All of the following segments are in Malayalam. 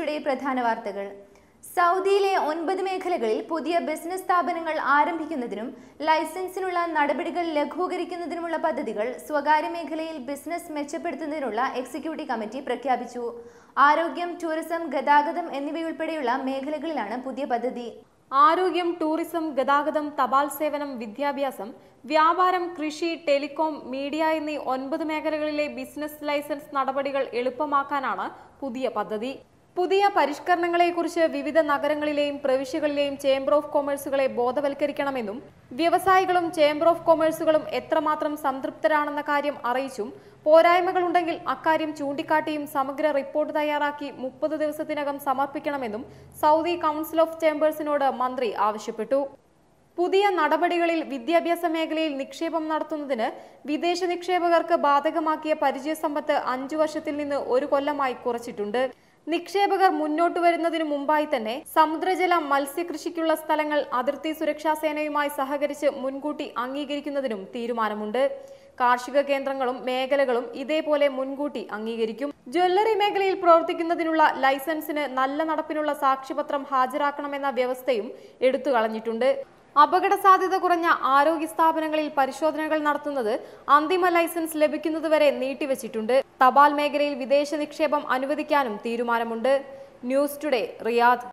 ടുഡേ പ്രധാന വാർത്തകൾ. സൗദിയിലെ ഒൻപത് മേഖലകളിൽ പുതിയ ബിസിനസ് സ്ഥാപനങ്ങൾ ആരംഭിക്കുന്നതിനും ലൈസൻസിനുള്ള നടപടികൾ ലഘൂകരിക്കുന്നതിനുമുള്ള പദ്ധതികൾ സ്വകാര്യ മേഖലയിൽ ബിസിനസ് മെച്ചപ്പെടുത്തുന്നതിനുള്ള എക്സിക്യൂട്ടീവ് കമ്മിറ്റി പ്രഖ്യാപിച്ചു. ആരോഗ്യം ടൂറിസം ഗതാഗതം എന്നിവയുൾപ്പെടെയുള്ള മേഖലകളിലാണ് പുതിയ പദ്ധതി. ആരോഗ്യം ടൂറിസം ഗതാഗതം തപാൽ സേവനം വിദ്യാഭ്യാസം വ്യാപാരം കൃഷി ടെലികോം മീഡിയ എന്നീ ഒൻപത് മേഖലകളിലെ ബിസിനസ് ലൈസൻസ് നടപടികൾ എളുപ്പമാക്കാനാണ് പുതിയ പദ്ധതി. പുതിയ പരിഷ്കരണങ്ങളെക്കുറിച്ച് വിവിധ നഗരങ്ങളിലെയും പ്രവിശ്യകളിലെയും ചേംബർ ഓഫ് കൊമേഴ്സുകളെ ബോധവൽക്കരിക്കണമെന്നും വ്യവസായികളും ചേംബർ ഓഫ് കൊമേഴ്സുകളും എത്രമാത്രം സംതൃപ്തരാണെന്ന കാര്യം അറിയിച്ചും പോരായ്മകളുണ്ടെങ്കിൽ അക്കാര്യം ചൂണ്ടിക്കാട്ടിയും സമഗ്ര റിപ്പോർട്ട് തയ്യാറാക്കി മുപ്പത് ദിവസത്തിനകം സമർപ്പിക്കണമെന്നും സൗദി കൗൺസിൽ ഓഫ് ചേംബേഴ്സിനോട് മന്ത്രി ആവശ്യപ്പെട്ടു. പുതിയ നടപടികളിൽ വിദ്യാഭ്യാസ മേഖലയിൽ നിക്ഷേപം നടത്തുന്നതിന് വിദേശ നിക്ഷേപകർക്ക് ബാധകമാക്കിയ പരിചയസമ്പത്ത് അഞ്ചു വർഷത്തിൽ നിന്ന് ഒരു കൊല്ലമായി കുറച്ചിട്ടുണ്ട്. നിക്ഷേപകർ മുന്നോട്ട് വരുന്നതിനു മുമ്പായി തന്നെ സമുദ്രജല മത്സ്യകൃഷിക്കുള്ള സ്ഥലങ്ങൾ അതിർത്തി സുരക്ഷാ സേനയുമായി സഹകരിച്ച് മുൻകൂട്ടി അംഗീകരിക്കുന്നതിനും തീരുമാനമുണ്ട്. കാർഷിക കേന്ദ്രങ്ങളും മേഖലകളും ഇതേപോലെ മുൻകൂട്ടി അംഗീകരിക്കും. ജ്വല്ലറി മേഖലയിൽ പ്രവർത്തിക്കുന്നതിനുള്ള ലൈസൻസിന് നല്ല നടപ്പിനുള്ള സാക്ഷ്യപത്രം ഹാജരാക്കണമെന്ന വ്യവസ്ഥയും എടുത്തു കളഞ്ഞിട്ടുണ്ട് അപകട സാധ്യത കുറഞ്ഞ ആരോഗ്യ സ്ഥാപനങ്ങളിൽ പരിശോധനകൾ നടത്തുന്നത് അന്തിമ ലൈസൻസ് ലഭിക്കുന്നതുവരെ നീട്ടിവച്ചിട്ടുണ്ട്. തപാൽ മേഖലയിൽ വിദേശ നിക്ഷേപം അനുവദിക്കാനും തീരുമാനമുണ്ട്. News today Riyadh.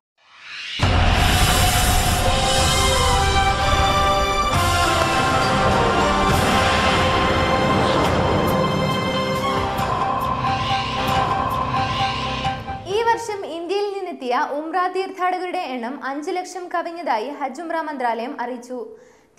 നിന്നെത്തിയ ഉംറ തീർത്ഥാടകരുടെ എണ്ണം അഞ്ചു ലക്ഷം കവിഞ്ഞതായി ഹജ്ജ് ഉംറ മന്ത്രാലയം അറിയിച്ചു.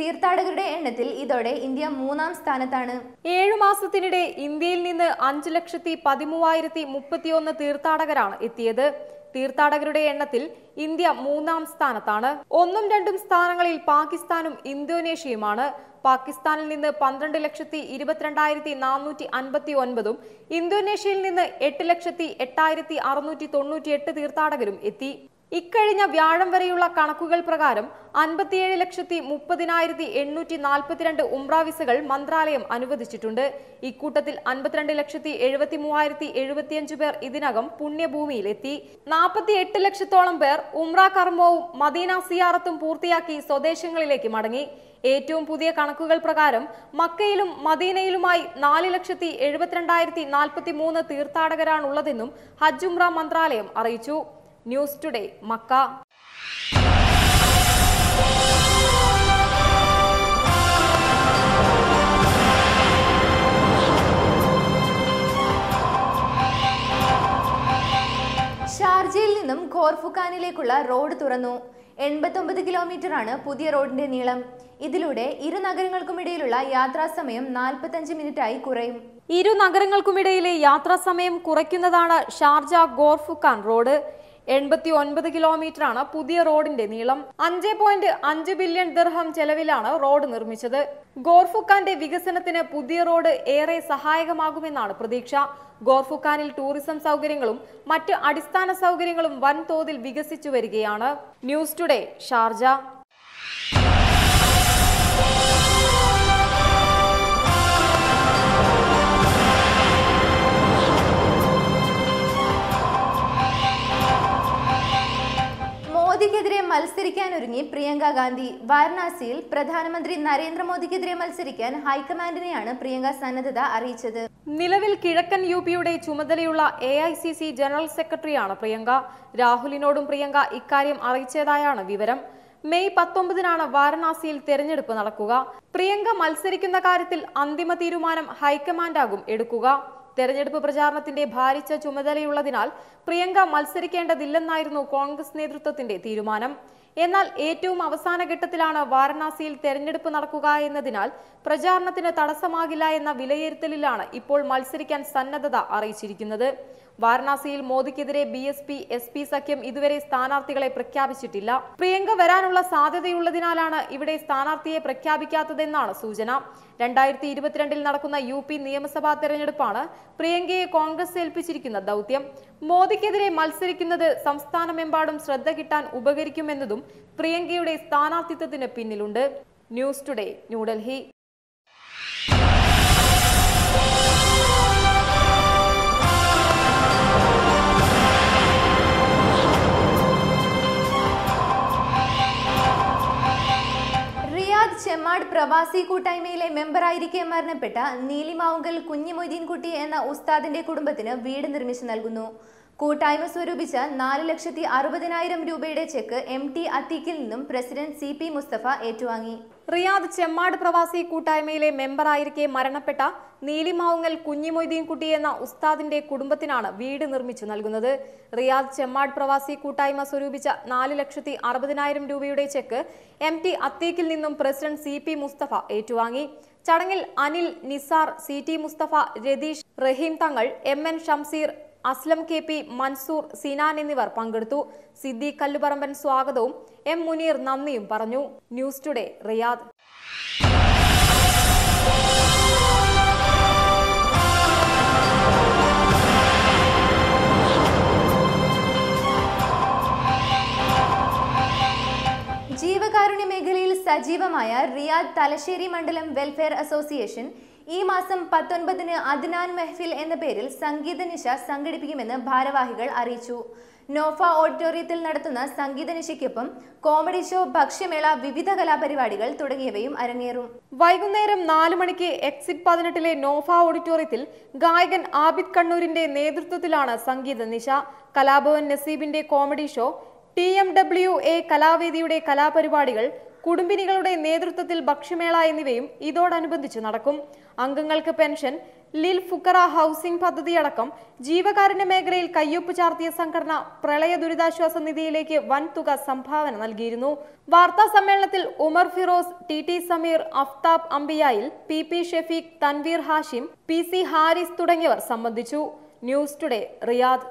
തീർത്ഥാടകരുടെ എണ്ണത്തിൽ ഇതോടെ ഇന്ത്യ മൂന്നാം സ്ഥാനത്താണ്. ഏഴു മാസത്തിനിടെ ഇന്ത്യയിൽ നിന്ന് അഞ്ചു ലക്ഷത്തി പതിമൂവായിരത്തി മുപ്പത്തിയൊന്ന് തീർത്ഥാടകരാണ് എത്തിയത്. തീർത്ഥാടകരുടെ എണ്ണത്തിൽ ഇന്ത്യ മൂന്നാം സ്ഥാനത്താണ്. ഒന്നും രണ്ടും സ്ഥാനങ്ങളിൽ പാകിസ്ഥാനും ഇന്തോനേഷ്യയുമാണ്. പാകിസ്ഥാനിൽ നിന്ന് പന്ത്രണ്ട് ലക്ഷത്തി ഇരുപത്തിരണ്ടായിരത്തി നാനൂറ്റി അൻപത്തി ഒൻപതും ഇന്തോനേഷ്യയിൽ നിന്ന് എട്ട് ലക്ഷത്തി എട്ടായിരത്തി അറുന്നൂറ്റി തൊണ്ണൂറ്റി എട്ട് തീർത്ഥാടകരും എത്തി. ഇക്കഴിഞ്ഞ വ്യാഴം വരെയുള്ള കണക്കുകൾ പ്രകാരം അൻപത്തിയേഴ് ലക്ഷത്തി മുപ്പതിനായിരത്തി എണ്ണൂറ്റി നാൽപ്പത്തിരണ്ട് ഉംറ വിസകൾ മന്ത്രാലയം അനുവദിച്ചിട്ടുണ്ട്. ഇക്കൂട്ടത്തിൽ അൻപത്തിരണ്ട് ലക്ഷത്തി എഴുപത്തി മൂവായിരത്തി എഴുപത്തിയഞ്ച് പേർ ഇതിനകം പുണ്യഭൂമിയിലെത്തി. നാൽപ്പത്തി എട്ട് ലക്ഷത്തോളം പേർ ഉംറ കർമ്മവും മദീന സിയാറത്തും പൂർത്തിയാക്കി സ്വദേശങ്ങളിലേക്ക് മടങ്ങി. ഏറ്റവും പുതിയ കണക്കുകൾ പ്രകാരം മക്കയിലും മദീനയിലുമായി നാല് ലക്ഷത്തി എഴുപത്തിരണ്ടായിരത്തി നാൽപ്പത്തി മൂന്ന് തീർത്ഥാടകരാണുള്ളതെന്നും ഹജ്ജ് ഉംറ മന്ത്രാലയം അറിയിച്ചു. News today Mecca. ഷാർജയിൽ നിന്നും ഖോർഫുഖാനിലേക്കുള്ള റോഡ് തുറന്നു. എൺപത്തൊമ്പത് കിലോമീറ്ററാണ് പുതിയ റോഡിന്റെ നീളം. ഇതിലൂടെ ഇരു നഗരങ്ങൾക്കുമിടയിലുള്ള യാത്രാസമയം നാൽപ്പത്തഞ്ച് മിനിറ്റായി കുറയും. ഇരു നഗരങ്ങൾക്കുമിടയിലെ യാത്രാസമയം കുറയ്ക്കുന്നതാണ് ഷാർജ ഗോർഫുഖാൻ റോഡ്. എൺപത്തി ഒൻപത് കിലോമീറ്ററാണ് പുതിയ റോഡിന്റെ നീളം. അഞ്ച് പോയിന്റ് അഞ്ച് ബില്യൺ ദിർഹം ചെലവിലാണ് റോഡ് നിർമ്മിച്ചത്. ഗോർഫുഖാന്റെ വികസനത്തിന് പുതിയ റോഡ് ഏറെ സഹായകമാകുമെന്നാണ് പ്രതീക്ഷ. ഗോർഫുഖാനിൽ ടൂറിസം സൗകര്യങ്ങളും മറ്റ് അടിസ്ഥാന സൗകര്യങ്ങളും വൻതോതിൽ വികസിച്ചു വരികയാണ്. News today Sharjah. മോദിക്കെതിരെ മത്സരിക്കാനൊരുങ്ങി പ്രിയങ്ക ഗാന്ധി. വാരണാസിയിൽ പ്രധാനമന്ത്രി നരേന്ദ്രമോദിക്കെതിരെ മത്സരിക്കാൻ ഹൈക്കമാൻഡിനെയാണ് പ്രിയങ്ക സന്നദ്ധത അറിയിച്ചത്. നിലവിൽ കിഴക്കൻ യു പിയുടെ ചുമതലയുള്ള A I C C general സെക്രട്ടറിയാണ് പ്രിയങ്ക. രാഹുലിനോടും പ്രിയങ്ക ഇക്കാര്യം അറിയിച്ചതായാണ് വിവരം. മെയ് പത്തൊമ്പതിനാണ് വാരണാസിയിൽ തെരഞ്ഞെടുപ്പ് നടക്കുക. പ്രിയങ്ക മത്സരിക്കുന്ന കാര്യത്തിൽ അന്തിമ തീരുമാനം ഹൈക്കമാൻഡാകും എടുക്കുക. തെരഞ്ഞെടുപ്പ് പ്രചാരണത്തിന്റെ ഭാരിച്ച ചുമതലയുള്ളതിനാൽ പ്രിയങ്ക മത്സരിക്കേണ്ടതില്ലെന്നായിരുന്നു കോൺഗ്രസ് നേതൃത്വത്തിന്റെ തീരുമാനം. എന്നാൽ ഏറ്റവും അവസാന ഘട്ടത്തിലാണ് വാരണാസിയിൽ തെരഞ്ഞെടുപ്പ് നടക്കുക എന്നതിനാൽ പ്രചാരണത്തിന് തടസ്സമാകില്ല എന്ന വിലയിരുത്തലിലാണ് ഇപ്പോൾ മത്സരിക്കാൻ സന്നദ്ധത അറിയിച്ചിരിക്കുന്നത്. വാരണാസിയിൽ മോദിക്കെതിരെ B S P S P സഖ്യം ഇതുവരെ സ്ഥാനാർത്ഥികളെ പ്രഖ്യാപിച്ചിട്ടില്ല. പ്രിയങ്ക വരാനുള്ള സാധ്യതയുള്ളതിനാലാണ് ഇവിടെ സ്ഥാനാർത്ഥിയെ പ്രഖ്യാപിക്കാത്തതെന്നാണ് സൂചന. രണ്ടായിരത്തി ഇരുപത്തിരണ്ടിൽ നടക്കുന്ന യു പി നിയമസഭാ തെരഞ്ഞെടുപ്പാണ് പ്രിയങ്കയെ കോൺഗ്രസ് ഏൽപ്പിച്ചിരിക്കുന്ന ദൗത്യം. മോദിക്കെതിരെ മത്സരിക്കുന്നത് സംസ്ഥാനമെമ്പാടും ശ്രദ്ധ കിട്ടാൻ ഉപകരിക്കുമെന്നതും പ്രിയങ്കയുടെ സ്ഥാനാർത്ഥിത്വത്തിന് പിന്നിലുണ്ട്. News today New Delhi. പ്രവാസി കൂട്ടായ്മയിലെ മെമ്പറായിരിക്കെ മരണപ്പെട്ട നീലിമാവുങ്കൽ കുഞ്ഞിമൊയ്തീൻകുട്ടി എന്ന ഉസ്താദിന്റെ കുടുംബത്തിന് വീട് നിർമ്മിച്ചു നൽകുന്നു. കൂട്ടായ്മ സ്വരൂപിച്ച നാല് ലക്ഷത്തി അറുപതിനായിരം രൂപയുടെ ചെക്ക് എം ടി അത്തീക്കിൽ നിന്നും പ്രസിഡന്റ് സി പി മുസ്തഫ ഏറ്റുവാങ്ങി. റിയാദ് ചെമ്മാട് പ്രവാസി കൂട്ടായ്മയിലെ മെമ്പറായിരിക്കെ മരണപ്പെട്ട നീലിമാവുങ്ങൽ കുഞ്ഞിമൊയ്തീൻകുട്ടി എന്ന ഉസ്താദിന്റെ കുടുംബത്തിനാണ് വീട് നിർമ്മിച്ചു നൽകുന്നത്. റിയാദ് ചെമ്മാട് പ്രവാസി കൂട്ടായ്മ സ്വരൂപിച്ച നാല് ലക്ഷത്തി അറുപതിനായിരം രൂപയുടെ ചെക്ക് എം ടി അത്തീക്കിൽ നിന്നും പ്രസിഡന്റ് സി പി മുസ്തഫ ഏറ്റുവാങ്ങി. ചടങ്ങിൽ Anil Nisar C T Mustafa Ratheesh Raheem Thangal M N Shamseer Aslam K P Mansoor Sinan എന്നിവർ പങ്കെടുത്തു. സിദ്ദി കല്ലുപറമ്പൻ സ്വാഗതവും എം മുനീർ നന്ദിയും പറഞ്ഞു. News today Riyadh. ജീവകാരുണ്യ മേഖലയിൽ സജീവമായ റിയാദ് തലശ്ശേരി മണ്ഡലം വെൽഫെയർ അസോസിയേഷൻ ഈ മാസം പത്തൊൻപതിന് അദ്നാൻ മെഹ്ഫിൽ എന്ന പേരിൽ സംഗീത നിശ സംഘടിപ്പിക്കുമെന്ന് ഭാരവാഹികൾ അറിയിച്ചു. നോഫ ഓഡിറ്റോറിയത്തിൽ നടത്തുന്ന സംഗീത നിശയ്ക്കൊപ്പം കോമഡി ഷോ ഭക്ഷ്യമേള വിവിധ കലാപരിപാടികൾ തുടങ്ങിയവയും അരങ്ങേറും. വൈകുന്നേരം നാലു മണിക്ക് എക്സിറ്റ് പതിനെട്ടിലെ നോഫ ഓഡിറ്റോറിയത്തിൽ ഗായകൻ ആബിദ് കണ്ണൂരിന്റെ നേതൃത്വത്തിലാണ് സംഗീത നിശ. Kalabhavan നസീബിന്റെ comedy show T M W A കലാവേദിയുടെ കലാപരിപാടികൾ കുടുംബിനികളുടെ നേതൃത്വത്തിൽ ഭക്ഷ്യമേള എന്നിവയും ഇതോടനുബന്ധിച്ച് നടക്കും. അംഗങ്ങൾക്ക് പെൻഷൻ ലിൽ ഫുക്കറ ഹൗസിംഗ് പദ്ധതിയടക്കം ജീവകാരുണ്യ മേഖലയിൽ കയ്യൊപ്പ് ചാർത്തിയ സംഘടന പ്രളയ ദുരിതാശ്വാസ നിധിയിലേക്ക് വൻ തുക സംഭാവന നൽകിയിരുന്നു. വാർത്താ സമ്മേളനത്തിൽ Umar Firoz T T Sameer Aftab അംബിയായിൽ P P Shefeeq Tanveer Hashim P C Haris തുടങ്ങിയവർ സംബന്ധിച്ചു. News today Riyadh.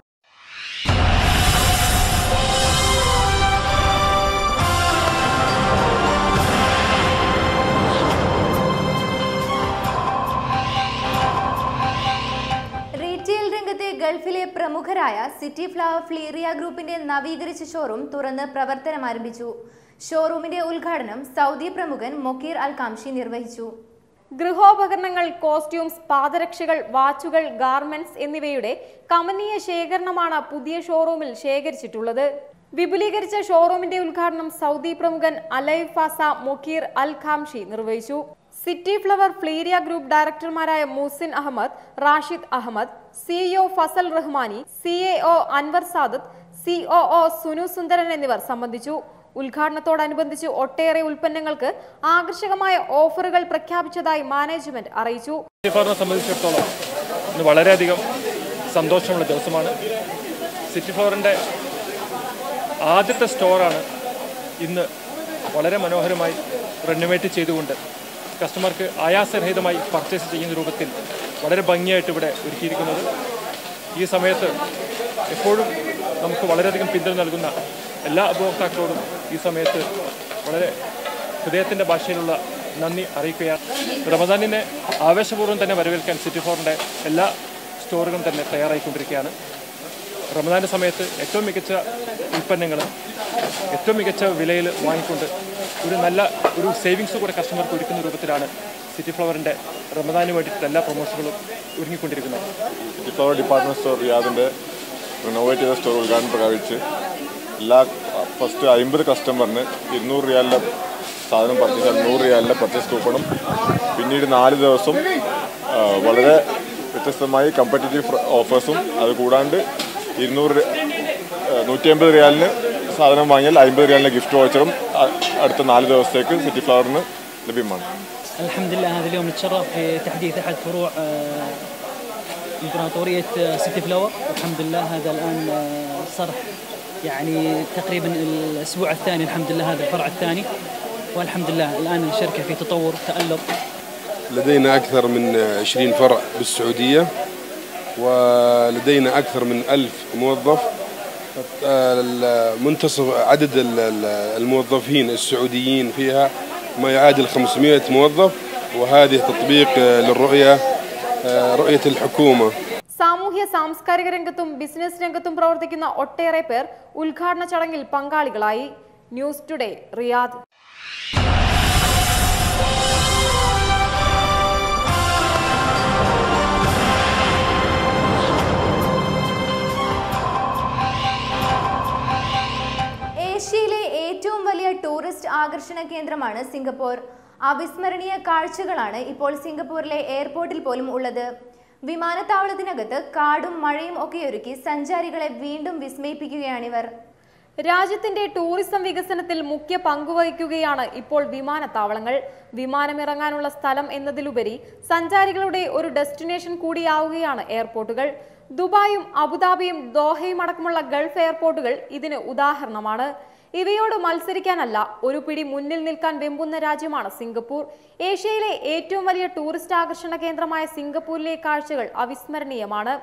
ഗൾഫിലെ പ്രമുഖരായ സിറ്റി ഫ്ലവർ ഫ്ലീറിയ ഗ്രൂപ്പിന്റെ നവീകരിച്ച ഷോറൂം തുറന്ന് പ്രവർത്തനം ആരംഭിച്ചു. ഷോറൂമിന്റെ ഉദ്ഘാടനം സൗദി പ്രമുഖൻ മൊക്കീർ അൽ കാംഷി നിർവഹിച്ചു. ഗൃഹോപകരണങ്ങൾ കോസ്റ്റ്യൂംസ് പാദരക്ഷകൾ വാച്ചുകൾ ഗാർമെന്റ്സ് എന്നിവയുടെ കമനീയ ശേഖരണമാണ് പുതിയ ഷോറൂമിൽ ശേഖരിച്ചിട്ടുള്ളത്. വിപുലീകരിച്ച ഷോറൂമിന്റെ ഉദ്ഘാടനം സൗദി പ്രമുഖൻ അലൈഫാസ ഫാസ മൊക്കീർ അൽ ഖാംഷി നിർവഹിച്ചു. സിറ്റി ഫ്ലവർ ഫ്ലീരിയ group ഡയറക്ടർമാരായ Moosin Ahmed Rashid Ahmed CEO Fazal Rahmani C A O Anwar Sadath C O O Sunu Sundaran എന്നിവർ സംബന്ധിച്ചു. ഉദ്ഘാടനത്തോടനുബന്ധിച്ച് ഒട്ടേറെ ഉൽപ്പന്നങ്ങൾക്ക് ആകർഷകമായ ഓഫറുകൾ പ്രഖ്യാപിച്ചതായി മാനേജ്മെന്റ് അറിയിച്ചു. സംബന്ധിച്ചിടത്തോളം വളരെയധികം സന്തോഷമുള്ള ദിവസമാണ്. സിറ്റി ഫ്ലോറിന്റെ ആദ്യത്തെ സ്റ്റോറാണ് ഇന്ന് വളരെ മനോഹരമായി റെനോവേറ്റ് ചെയ്തുകൊണ്ട് കസ്റ്റമർക്ക് ആയാസരഹിതമായി പർച്ചേസ് ചെയ്യുന്ന രൂപത്തിൽ വളരെ ഭംഗിയായിട്ട് ഇവിടെ ഒരുക്കിയിരിക്കുന്നത്. ഈ സമയത്ത് എപ്പോഴും നമുക്ക് വളരെയധികം പിന്തുണ നൽകുന്ന എല്ലാ ഉപഭോക്താക്കളോടും ഈ സമയത്ത് വളരെ ഹൃദയത്തിന്റെ ഭാഷയിലുള്ള നന്ദി അറിയിക്കുകയാണ്. റമദാനിനെ ആവേശപൂർവം തന്നെ വരവേൽക്കാൻ സിറ്റി ഫോറിന്റെ എല്ലാ സ്റ്റോറുകളും തന്നെ തയ്യാറായിക്കൊണ്ടിരിക്കുകയാണ്. റമദാന്റെ സമയത്ത് ഏറ്റവും മികച്ച ഉൽപ്പന്നങ്ങൾ ഏറ്റവും മികച്ച വിലയിൽ വാങ്ങിക്കൊണ്ട് ഒരു നല്ല ഒരു സേവിങ്സ് കൂടെ കസ്റ്റമർക്ക് ഒരുക്കുന്ന രൂപത്തിലാണ് സിറ്റി ഫ്ലവറിന്റെ റമദാനു വേണ്ടിയിട്ടുള്ള എല്ലാ പ്രൊമോഷനുകളും ഒരുങ്ങിക്കൊണ്ടിരിക്കുന്നത്. സിറ്റി ഫ്ലവർ ഡിപ്പാർട്ട്മെന്റ് സ്റ്റോർ റിയാദിന്റെ റിനോവേറ്റ് ചെയ്ത സ്റ്റോർ ഉദ്ഘാടനം പ്രഖ്യാപിച്ച് എല്ലാ ഫസ്റ്റ് അമ്പത് കസ്റ്റമറിന് ഇരുന്നൂറ് റിയാലിന്റെ സാധനം പർച്ചേസ് നൂറ് റിയാലിന്റെ പർച്ചേസ് കൂപ്പണും പിന്നീട് നാല് ദിവസം വളരെ വ്യത്യസ്തമായി കമ്പറ്റേറ്റീവ് ഓഫേഴ്സും അത് കൂടാണ്ട് ഇരുന്നൂറ് നൂറ്റി അമ്പത് റിയാലിന് സാധനം വാങ്ങിയാൽ അമ്പത് റിയാലിൻ്റെ ഗിഫ്റ്റ് വോച്ചറും അ- അടുത്ത നാല് ദിവസത്തേക്ക് സിറ്റി ഫ്ലവറിന് ലഭ്യമാണ് الحمد لله هذا اليوم نتشرف في تحديث احد فروع آه، امبراطوريه آه، سيتي فلاور والحمد لله هذا الان آه، صار يعني تقريبا الاسبوع الثاني الحمد لله هذا الفرع الثاني والحمد لله الان الشركه في تطور تالق لدينا أكثر من 20 فرع بالسعودية ولدينا أكثر من ألف موظف منتصف عدد ال- ال- الموظفين السعوديين فيها ما يعادل 500 موظف وهذه تطبيق للرؤية رؤية الحكومة സാമൂഹ്യ സാംസ്കാരിക രംഗത്തും ബിസിനസ് രംഗത്തും പ്രവർത്തിക്കുന്ന ഒട്ടേറെ പേർ ഉദ്ഘാടന ചടങ്ങിൽ പങ്കാളികളായി ന്യൂസ് ടുഡേ റിയാദ് ടൂറിസ്റ്റ് ആകർഷണ കേന്ദ്രമാണ് സിംഗപ്പൂർ. അവിസ്മരണീയ കാഴ്ചകളാണ് ഇപ്പോൾ സിംഗപ്പൂരിലെ എയർപോർട്ടിൽ പോലും ഉള്ളത്. വിമാനത്താവളത്തിനകത്ത് കാടും മഴയും ഒക്കെ ഒരുക്കി സഞ്ചാരികളെ വീണ്ടും വിസ്മയിപ്പിക്കുകയാണിവർ. രാജ്യത്തിന്റെ ടൂറിസം വികസനത്തിൽ മുഖ്യ പങ്കുവഹിക്കുകയാണ് ഇപ്പോൾ വിമാനത്താവളങ്ങൾ. വിമാനമിറങ്ങാനുള്ള സ്ഥലം എന്നതിലുപരി സഞ്ചാരികളുടെ ഒരു ഡെസ്റ്റിനേഷൻ കൂടിയാവുകയാണ് എയർപോർട്ടുകൾ. ദുബായും അബുദാബിയും ദോഹയും അടക്കമുള്ള ഗൾഫ് എയർപോർട്ടുകൾ ഇതിന് ഉദാഹരണമാണ്. ഇവയോട് മത്സരിക്കാനല്ല ഒരു പിടി മുന്നിൽ നിൽക്കാൻ വെമ്പുന്ന രാജ്യമാണ് സിംഗപ്പൂർ. ഏഷ്യയിലെ ഏറ്റവും വലിയ ടൂറിസ്റ്റ് ആകർഷണ കേന്ദ്രമായ സിംഗപ്പൂരിലെ കാഴ്ചകൾ അവിസ്മരണീയമാണ്.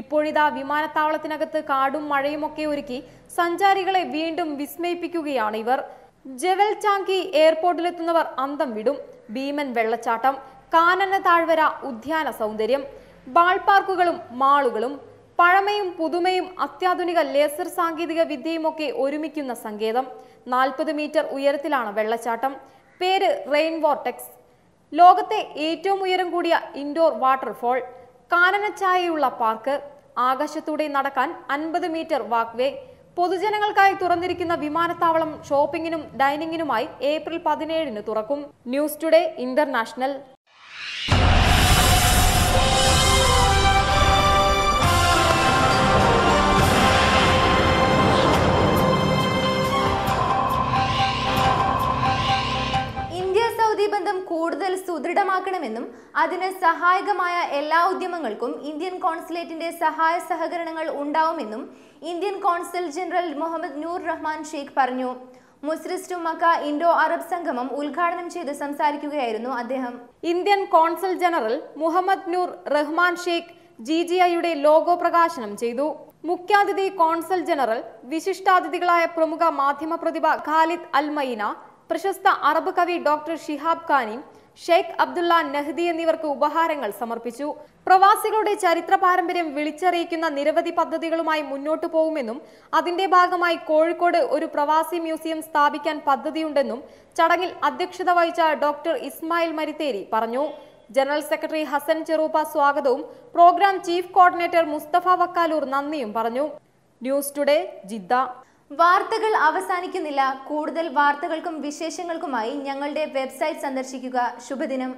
ഇപ്പോഴിതാ വിമാനത്താവളത്തിനകത്ത് കാടും മഴയും ഒക്കെ ഒരുക്കി സഞ്ചാരികളെ വീണ്ടും വിസ്മയിപ്പിക്കുകയാണ് ഇവർ. ജവൽ ചാങ്കി എയർപോർട്ടിലെത്തുന്നവർ അന്തം വിടും. ഭീമൻ വെള്ളച്ചാട്ടം കാനന താഴ്വര ഉദ്യാന സൗന്ദര്യം ബാൾ പാർക്കുകളും മാളുകളും പഴമയും പുതുമയും അത്യാധുനിക ലേസർ സാങ്കേതിക വിദ്യയുമൊക്കെ ഒരുമിക്കുന്ന സങ്കേതം. നാൽപ്പത് മീറ്റർ ഉയരത്തിലാണ് വെള്ളച്ചാട്ടം. പേര് റെയിൻ വോർട്ടെക്സ്. ലോകത്തെ ഏറ്റവും ഉയരം കൂടിയ ഇൻഡോർ വാട്ടർഫോൾ. കാനനച്ചായയുള്ള പാർക്ക്. ആകാശത്തൂടെ നടക്കാൻ അൻപത് മീറ്റർ വാക്വേ പൊതുജനങ്ങൾക്കായി തുറന്നിരിക്കുന്ന വിമാനത്താവളം ഷോപ്പിംഗിനും ഡൈനിങ്ങിനുമായി ഏപ്രിൽ പതിനേഴിന് തുറക്കും. News today international. കൂടുതൽ സുദൃഢമാക്കണമെന്നും അതിന് സഹായകമായ എല്ലാ ഉദ്യമങ്ങൾക്കും ഇന്ത്യൻ കോൺസുലേറ്റിന്റെ സഹായ സഹകരണങ്ങൾ ഉണ്ടാവുമെന്നും Indian consul general Muhammad Noor Rahman Sheikh പറഞ്ഞു. Muziris to Mecca Indo Arab സംഗമം ഉദ്ഘാടനം ചെയ്ത് സംസാരിക്കുകയായിരുന്നു അദ്ദേഹം. Indian consul general Muhammad Noor Rahman Sheikh G G ഐയുടെ ലോഗോ പ്രകാശനം ചെയ്തു. മുഖ്യാതിഥി കോൺസൽ ജനറൽ വിശിഷ്ടാതിഥികളായ പ്രമുഖ മാധ്യമ പ്രതിഭ ഖാലിദ് അൽ മൈന പ്രശസ്ത അറബ് കവി doctor Shihab Khanim Sheikh Abdullah Nahdi എന്നിവർക്ക് ഉപഹാരങ്ങൾ സമർപ്പിച്ചു. പ്രവാസികളുടെ ചരിത്ര പാരമ്പര്യം വിളിച്ചറിയിക്കുന്ന നിരവധി പദ്ധതികളുമായി മുന്നോട്ടു പോകുമെന്നും അതിന്റെ ഭാഗമായി കോഴിക്കോട് ഒരു പ്രവാസി മ്യൂസിയം സ്ഥാപിക്കാൻ പദ്ധതിയുണ്ടെന്നും ചടങ്ങിൽ അധ്യക്ഷത വഹിച്ച ഡോക്ടർ ഇസ്മായിൽ മരിത്തേരി പറഞ്ഞു. ജനറൽ സെക്രട്ടറി ഹസൻ ചെറൂപ്പ സ്വാഗതവും program chief coordinator Mustafa Vakkaloor നന്ദിയും പറഞ്ഞു. News today Jeddah. വാർത്തകൾ അവസാനിക്കുന്നില്ല. കൂടുതൽ വാർത്തകൾക്കും വിശേഷങ്ങൾക്കുമായി ഞങ്ങളുടെ വെബ്സൈറ്റ് സന്ദർശിക്കുക. ശുഭദിനം.